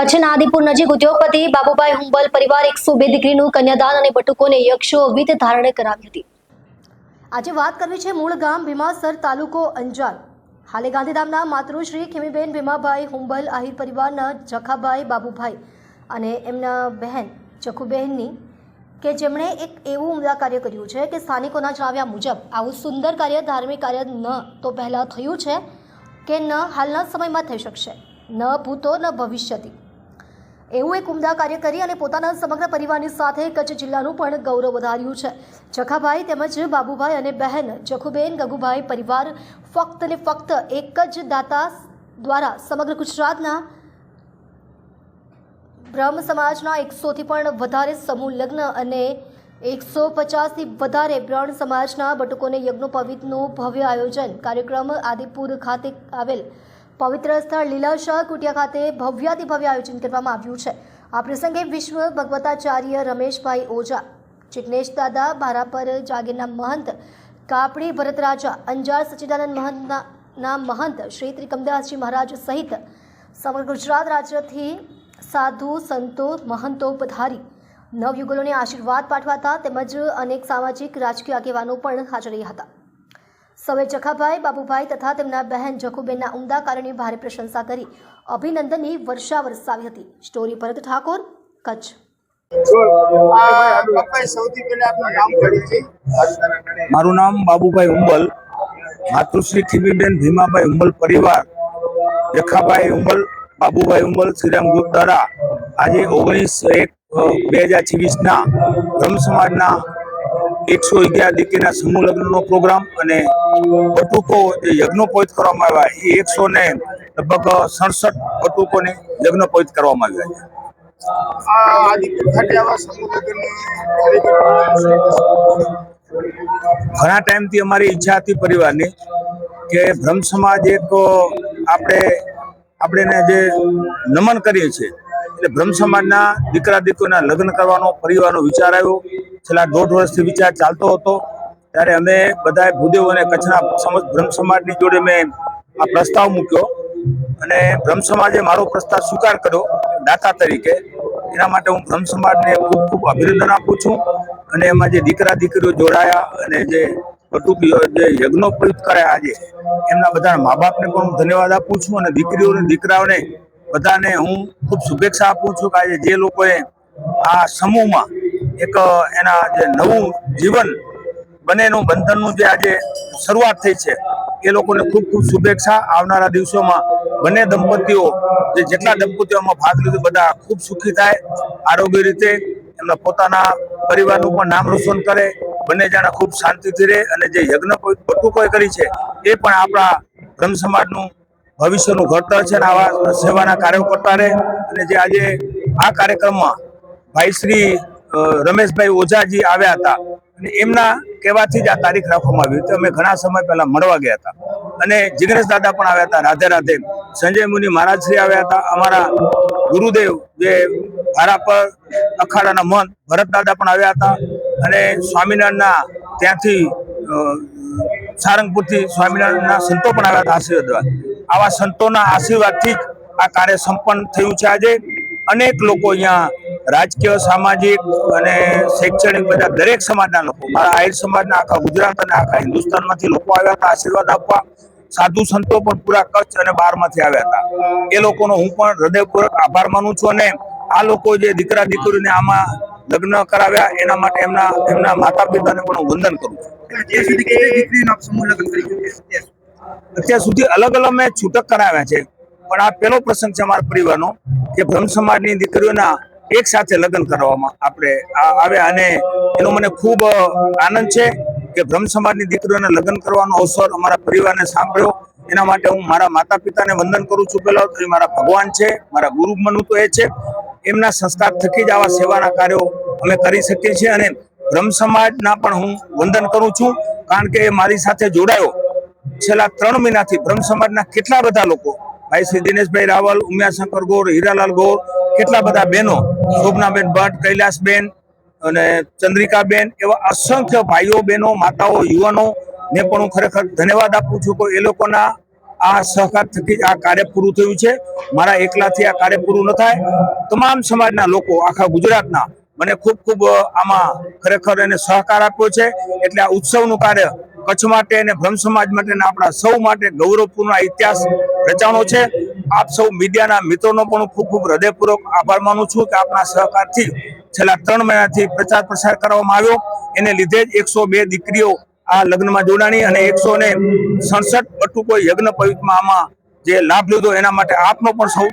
કચ્છના આદિપુર નજીક ઉદ્યોગપતિ બાબુભાઈ હુંબલ પરિવાર એકસો બે દીકરીનું કન્યાદાન અને બટુકોને યક્ષો વિધ ધારણે કરાવી હતી. આજે વાત કરવી છે મૂળ ગામ ભીમાસર તાલુકો અંજાર. હાલે ગાંધીધામના માતૃશ્રી ખીમીબેન ભીમાભાઈ હુંબલ, આહિર પરિવારના જખાભાઈ બાબુભાઈ અને એમના બહેન જખુબહેનની કે જેમણે એક એવું ઉમદા કાર્ય કર્યું છે કે સ્થાનિકોના જણાવ્યા મુજબ આવું સુંદર કાર્ય ધાર્મિક કાર્ય ન તો પહેલાં થયું છે કે ન હાલના સમયમાં થઈ શકશે. ન ભૂતો, ન ભવિષ્યથી. એવું એક ઉમદા કાર્ય કરી અને પોતાના સમગ્ર પરિવારની સાથે કચ્છ જિલ્લાનું પણ ગૌરવ વધાર્યું છે. જખાભાઈ તેમજ બાબુભાઈ અને બહેન જખુબેન, ગગુભાઈ પરિવાર ફક્ત ને ફક્ત એક જ દાતા દ્વારા સમગ્ર ગુજરાતના બ્રહ્મ સમાજના એકસોથી પણ વધારે સમૂહ લગ્ન અને એકસો પચાસથી વધારે બ્રણ સમાજના બટુકોને યજ્ઞોપવિતનું ભવ્ય આયોજન કાર્યક્રમ આદિપુર ખાતે આવેલ પવિત્ર સ્થળ લીલાશાહ કુટિયા ખાતે ભવ્યાથી ભવ્ય આયોજન કરવામાં આવ્યું છે. આ પ્રસંગે વિશ્વ ભગવતાચાર્ય રમેશભાઈ ઓઝા, જિગ્નેશ દાદા ભારાપર જાગીરના મહંત, કાપડી ભરતરાજા અંજાર સચ્ચિદાનંદ મહંતના મહંત શ્રી ત્રિકમદાસજી મહારાજ સહિત સમગ્ર ગુજરાત રાજ્યથી સાધુ, સંતો મહંતો પધારી નવયુગલોને આશીર્વાદ પાઠવાતા તેમજ અનેક સામાજિક, રાજકીય આગેવાનો પણ હાજર રહ્યા હતા. સૌએ જખાભાઈ બાબુભાઈ તથા તેમના બહેન જખુબેનના ઉમદા કાર્યની ભારે પ્રશંસા કરી. અભિનંદનની વર્ષા વરસાવી હતી. સ્ટોરી ભરત ઠાકોર કચ્છ. સૌથી પહેલા આપનું નામ પડ્યું છે. મારું નામ બાબુભાઈ ઉંબલ. માતુશ્રી ખીમીબેન ભીમાભાઈ ઉંબલ પરિવાર. જખાભાઈ ઉંબલ બાબુભાઈ ઉંબલ શ્રીરામ ગ્રુપ દ્વારા આજે ઓગણીસ એક બે હજાર છવ્વીસના બ્રહ્મ સમાજના એકસો અગિયાર દીકરીના સમૂહ લગ્નનો પ્રોગ્રામ અને બટુકો જે યજ્ઞોપવિત કરવામાં આવ્યા એ એકસો ને લગભગ સડસઠ બટુકોને પોઈત કરવામાં આવ્યા ઘણા ટાઈમથી અમારી ઈચ્છા હતી પરિવારની કે બ્રહ્મ સમાજ એક આપણે આપણે જે નમન કરીએ છીએ એટલે બ્રહ્મ સમાજના દીકરા દીકરીના લગ્ન કરવાનો પરિવારનો વિચાર આવ્યો. છેલ્લા દોઢ વર્ષથી વિચાર ચાલતો હતો. ત્યારે અમે બધાએ ભૂદેવ અને કચ્છના બ્રહ્મ સમાજની જોડે મેં આ પ્રસ્તાવ મૂક્યો અને બ્રહ્મ સમાજે મારો પ્રસ્તાવ સ્વીકાર કર્યો દાતા તરીકે. એના માટે હું બ્રહ્મ સમાજને ખૂબ ખૂબ અભિનંદન આપું છું અને એમાં જે દીકરા દીકરીઓ જોડાયા અને જે બટુકીઓ જે યજ્ઞોપવિત કર્યા આજે, એમના બધા મા બાપને પણ હું ધન્યવાદ આપું છું અને દીકરીઓ દીકરાઓને બધાને હું ખૂબ શુભેચ્છા આપું છું કે આજે જે લોકોએ આ સમૂહમાં એક, એના જે નવું જીવન બંનેનું બંધનનું જે આજે શરૂઆત થઈ છે, એ લોકોને ખૂબ ખૂબ શુભેચ્છા. આવનારા દિવસોમાં બંને દંપતીઓ, જે જેટલા દંપતીઓમાં ભાગ લીધો, બધા ખૂબ સુખી થાય, આરોગ્ય રીતે એમના પોતાના પરિવારનું પણ નામ રોશન કરે, બંને જણા ખૂબ શાંતિથી રહે અને જે યજ્ઞ કોઈ કરી છે, એ પણ આપણા બ્રહ્મ સમાજનું ભવિષ્યનું ઘડતર છે અને આવા સેવાના કાર્યો કરતા રહે. અને જે આજે આ કાર્યક્રમમાં ભાઈ શ્રી રમેશભાઈ ઓઝાજી આવ્યા હતા. અને એમના કહેવાથી જ આ તારીખ રાખવામાં આવી હતી. અમે ઘણા સમય પહેલા મળવા ગયા હતા. અને જિગ્નેશ દાદા પણ આવ્યા હતા રાધે રાધે. સંજય મુનિ મહારાજ શ્રી આવ્યા હતા. અમારા ગુરુદેવ જે ભારા પર અખાડાના મન, ભરત દાદા પણ આવ્યા હતા. અને સ્વામિનારાયણના ત્યાંથી સારંગપુરથી સ્વામિનારાયણના સંતો પણ આવ્યા હતા આશીર્વાદ આવા સંતોના આશીર્વાદથી આ કાર્ય સંપન્ન થયું છે આજે. અનેક લોકો અહીંયા રાજકીય સામાજિક અને શૈક્ષણિક બધા દરેક સમાજના લોકો મારા આહિર સમાજના આખા ગુજરાત અને આખા હિન્દુસ્તાનમાંથી લોકો આવ્યા હતા આશીર્વાદ આપવા. સાધુ સંતો પણ પૂરા કચ્છ અને બહારમાંથી આવ્યા હતા. એ લોકોનો હું પણ હૃદયપૂર્વક આભાર માનું છું અને આ લોકો જે દીકરા દીકરીને આમાં લગ્ન કરાવ્યા એના માટે એમના એમના માતા પિતાને પણ હું વંદન કરું છું. અત્યાર સુધી અલગ અલગ મેં છૂટક કરાવ્યા છે. પણ આ પહેલો પ્રસંગ છે અમારા પરિવારનો કે બ્રહ્મ સમાજની દીકરીઓના એક સાથે લગ્ન કરવામાં આપણે આવ્યા અને એનો મને ખૂબ આનંદ છે કે બ્રહ્મ સમાજની દીકરીઓને લગ્ન કરવાનો અવસર અમારા પરિવારને સાંભળ્યો. એના માટે હું મારા માતા પિતાને વંદન કરું છું પહેલા તો એ મારા ભગવાન છે, મારા ગુરુ મનુ તો એ છે. એમના સંસ્કાર થકી જ આવા સેવાના કાર્યો અમે કરી શકીએ છીએ અને બ્રહ્મ સમાજના પણ હું વંદન કરું છું કારણ કે એ મારી સાથે જોડાયો. છેલ્લા ત્રણ મહિનાથી બ્રહ્મ સમાજના કેટલા બધા લોકો, ભાઈ શ્રી દિનેશભાઈ રાવલ, ઉમિયાશંકર ગોર, હીરાલાલ ગોર કેટલા બધા બહેનો? શોભનાબેન ભટ્ટ કૈલાસબેન અને ચંદ્રિકાબેન એવા અસંખ્ય ભાઈઓ, બહેનો, માતાઓ, યુવાનો ને પણ હું ખરેખર ધન્યવાદ આપું છું કે એ લોકોના આ સહકાર થકી આ કાર્ય પૂરું થયું છે. મારા એકલાથી આ કાર્ય પૂરું ન થાય. તમામ સમાજના લોકો, આખા ગુજરાતના, મને ખૂબ ખૂબ આમાં ખરેખર એને સહકાર આપ્યો છે. એટલે આ ઉત્સવનું કાર્ય કચ્છ માટે અને બ્રહ્મ સમાજ માટે આપણા સૌ માટે ગૌરવપૂર્ણ ઇતિહાસ રચાણો છે. આપ સૌ મીડિયાના મિત્રોનો પણ ખૂબ ખૂબ હૃદયપૂર્વક આભાર માનું છું કે આપના સહકારથી છેલ્લા ત્રણ મહિનાથી પ્રચાર પ્રસાર કરવામાં આવ્યો. એને લીધે જ એકસો બે દીકરીઓ આ લગ્નમાં જોડાણી અને એકસો ને સડસઠ બટુકો યજ્ઞ પવિત્રમાં જે લાભ લીધો એના માટે આપનો પણ સૌ